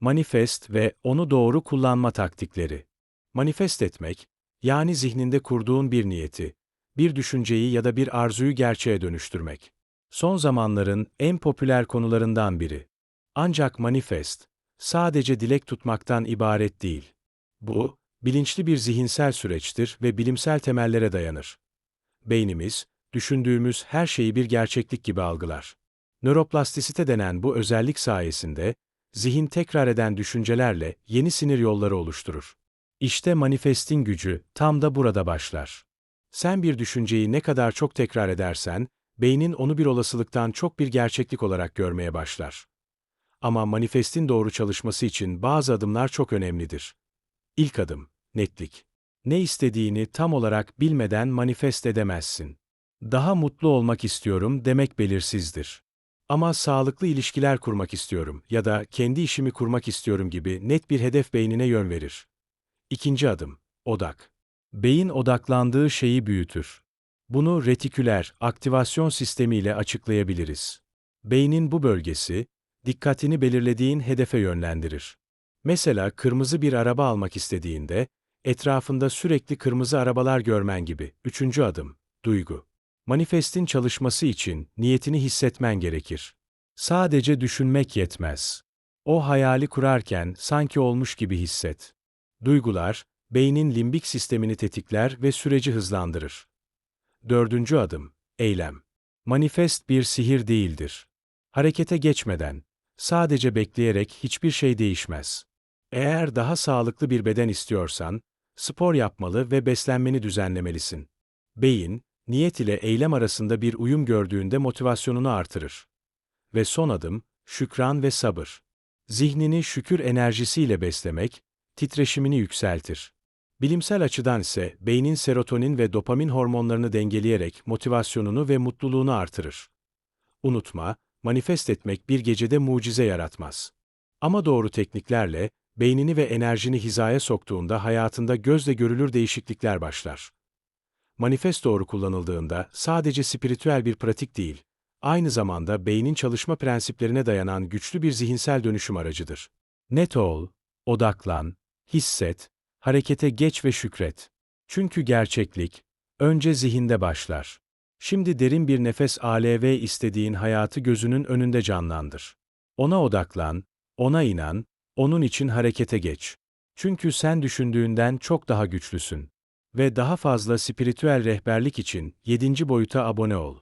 Manifest ve onu doğru kullanma taktikleri. Manifest etmek, yani zihninde kurduğun bir niyeti, bir düşünceyi ya da bir arzuyu gerçeğe dönüştürmek. Son zamanların en popüler konularından biri. Ancak manifest, sadece dilek tutmaktan ibaret değil. Bu, bilinçli bir zihinsel süreçtir ve bilimsel temellere dayanır. Beynimiz, düşündüğümüz her şeyi bir gerçeklik gibi algılar. Nöroplastisite denen bu özellik sayesinde, zihin tekrar eden düşüncelerle yeni sinir yolları oluşturur. İşte manifestin gücü tam da burada başlar. Sen bir düşünceyi ne kadar çok tekrar edersen, beynin onu bir olasılıktan çok bir gerçeklik olarak görmeye başlar. Ama manifestin doğru çalışması için bazı adımlar çok önemlidir. İlk adım, netlik. Ne istediğini tam olarak bilmeden manifest edemezsin. Daha mutlu olmak istiyorum demek belirsizdir. Ama sağlıklı ilişkiler kurmak istiyorum ya da kendi işimi kurmak istiyorum gibi net bir hedef beynine yön verir. İkinci adım, odak. Beyin odaklandığı şeyi büyütür. Bunu retiküler aktivasyon sistemi ile açıklayabiliriz. Beynin bu bölgesi, dikkatini belirlediğin hedefe yönlendirir. Mesela kırmızı bir araba almak istediğinde, etrafında sürekli kırmızı arabalar görmen gibi. Üçüncü adım, duygu. Manifestin çalışması için niyetini hissetmen gerekir. Sadece düşünmek yetmez. O hayali kurarken sanki olmuş gibi hisset. Duygular, beynin limbik sistemini tetikler ve süreci hızlandırır. Dördüncü adım, eylem. Manifest bir sihir değildir. Harekete geçmeden, sadece bekleyerek hiçbir şey değişmez. Eğer daha sağlıklı bir beden istiyorsan, spor yapmalı ve beslenmeni düzenlemelisin. Beyin, niyet ile eylem arasında bir uyum gördüğünde motivasyonunu artırır. Ve son adım, şükran ve sabır. Zihnini şükür enerjisiyle beslemek, titreşimini yükseltir. Bilimsel açıdan ise beynin serotonin ve dopamin hormonlarını dengeleyerek motivasyonunu ve mutluluğunu artırır. Unutma, manifest etmek bir gecede mucize yaratmaz. Ama doğru tekniklerle, beynini ve enerjini hizaya soktuğunda hayatında gözle görülür değişiklikler başlar. Manifest doğru kullanıldığında sadece spiritüel bir pratik değil, aynı zamanda beynin çalışma prensiplerine dayanan güçlü bir zihinsel dönüşüm aracıdır. Net ol, odaklan, hisset, harekete geç ve şükret. Çünkü gerçeklik, önce zihinde başlar. Şimdi derin bir nefes al ve istediğin hayatı gözünün önünde canlandır. Ona odaklan, ona inan, onun için harekete geç. Çünkü sen düşündüğünden çok daha güçlüsün. Ve daha fazla spiritüel rehberlik için 7. boyuta abone ol.